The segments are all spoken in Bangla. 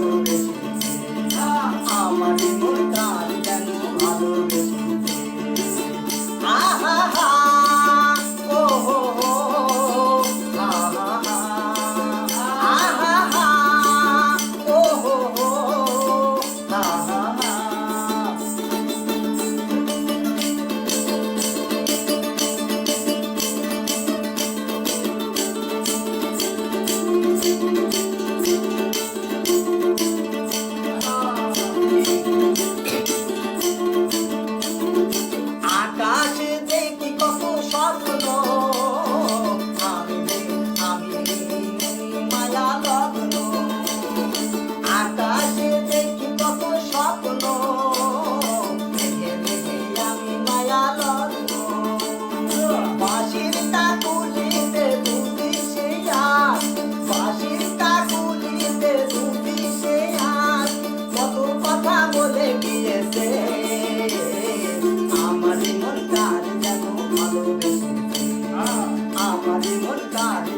そうです。desmontado.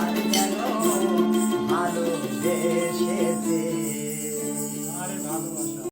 আর যেন ভালো দেশেতে